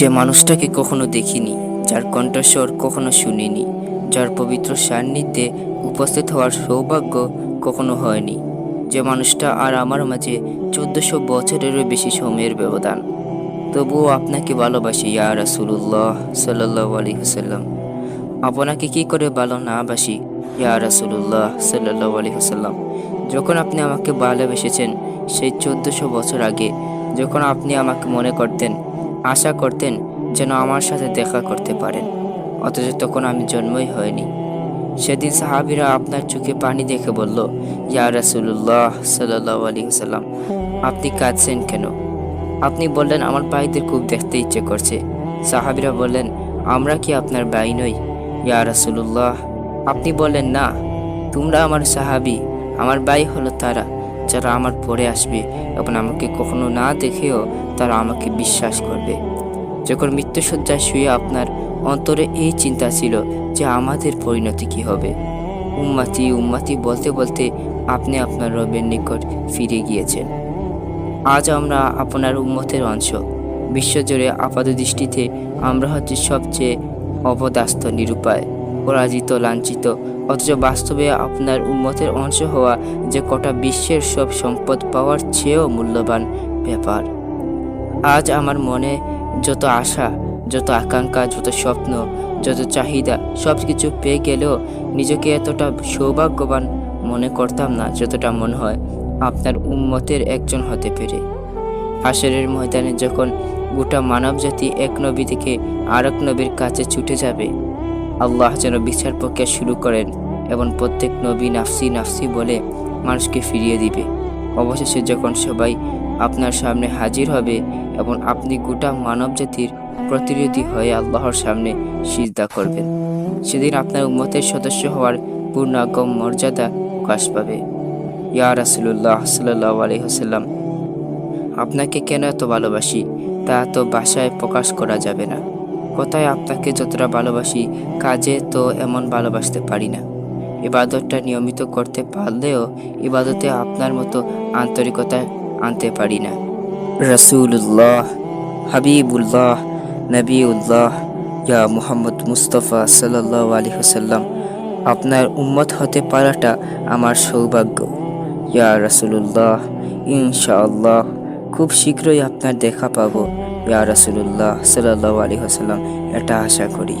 যে মানুষটাকে কখনো দেখিনি, যার কণ্ঠস্বর কখনো শুনিনি, যার পবিত্র সান্নিধ্যে উপস্থিত হওয়ার সৌভাগ্য কখনো হয়নি। যে মানুষটা আর আমার মাঝে চোদ্দশো বছরেরও বেশি সময়ের ব্যবধান। তবুও আপনাকে ভালোবাসি, ইয়া রাসুল্লাহ সাল্লাহ আলী হুসাল্লাম আপনাকে কি করে ভালো না বাসি, ইয়া রাসুল্লাহ সাল্লাহ আলী হুসাল্লাম যখন আপনি আমাকে ভালোবেসেছেন সেই চোদ্দশো বছর আগে, যখন আপনি আমাকে মনে করতেন আশা করতেন যেন আমার সাথে দেখা করতে পারেন। অথচ তখন আমি জন্মই হয়নি সেদিন সাহাবিরা আপনার চোখে পানি দেখে বলল, ইয়া রাসুল্লাহ সাল্লাহ আলী হুসাল্লাম আপনি কাঁদছেন কেন? আপনি বললেন, আমার ভাইদের খুব দেখতে ইচ্ছে করছে। সাহাবিরা বললেন, আমরা কি আপনার ভাই নই? ইয়া রাসুল্লাহ আপনি বললেন, না, তোমরা আমার সাহাবি, আমার ভাই হলো তারা। যারা আমার পরে আসবে এবং আমাকে কখনো না দেখেও তারা আমাকে বিশ্বাস করবে। যখন মৃত্যুসজ্জায় শুয়ে আপনার অন্তরে এই চিন্তা ছিল যে আমাদের পরিণতি কি হবে, উম্মাতি উম্মাতি বলতে বলতে আপনি আপনার রবের নিকট ফিরে গিয়েছেন। আজ আমরা আপনার উম্মতের অংশ। বিশ্বজুড়ে আপাত দৃষ্টিতে আমরা হচ্ছে সবচেয়ে অপদাস্ত নিরুপায়। পরাজিত, লাঞ্ছিত। অথচ বাস্তবে আপনার উন্মতের অংশ হওয়া যে কটা বিশ্বের সব সম্পদ পাওয়ার চেয়েও মূল্যবান ব্যাপার। আজ আমার মনে যত আশা, যত আকাঙ্ক্ষা, যত স্বপ্ন, যত চাহিদা সব কিছু পেয়ে গেলেও নিজেকে এতটা সৌভাগ্যবান মনে করতাম না যতটা মনে হয় আপনার উন্মতের একজন হতে পেরে। হাসরের ময়দানে যখন গোটা মানবজাতি এক নবী থেকে আরেক নবীর কাছে ছুটে যাবে আল্লাহ যেন বিচার প্রক্রিয়া শুরু করেন এবং প্রত্যেক নবী নাফসি নাফসি বলে মানুষকে ফিরিয়ে দিবে। অবশেষে যখন সবাই আপনার সামনে হাজির হবে এবং আপনি গোটা মানবজাতির প্রতিনিধি হয়ে আল্লাহর সামনে সিজদা করবেন, সেদিন আপনার উম্মতের সদস্য হওয়ার পূর্ণাগম মর্যাদা প্রকাশ পাবে। ইয়া রাসুল্লাহ সাল্লাহ আলহিহাসাল্লাম আপনাকে কেন এত ভালোবাসি তা তো বাসায় প্রকাশ করা যাবে না। কথায় আপনাকে যতটা ভালোবাসি, কাজে তো এমন ভালোবাসতে পারি না। ইবাদতটা নিয়মিত করতে পারলেও ইবাদতে আপনার মতো আন্তরিকতা আনতে পারি না। রসুল্লাহ হাবিবুল্লাহ, নবীউল্লাহ, ইয়া মুহাম্মদ মুস্তফা সাল্লাহ আলী হুসাল্লাম আপনার উম্মত হতে পারাটা আমার সৌভাগ্য। ইয়া রসুল্লাহ ইনশাআল্লাহ, খুব শীঘ্রই আপনার দেখা পাবো। ইয়া রসুল্লাহ সাল্লাহ আলী হাসাল্লাম এটা আশা করি।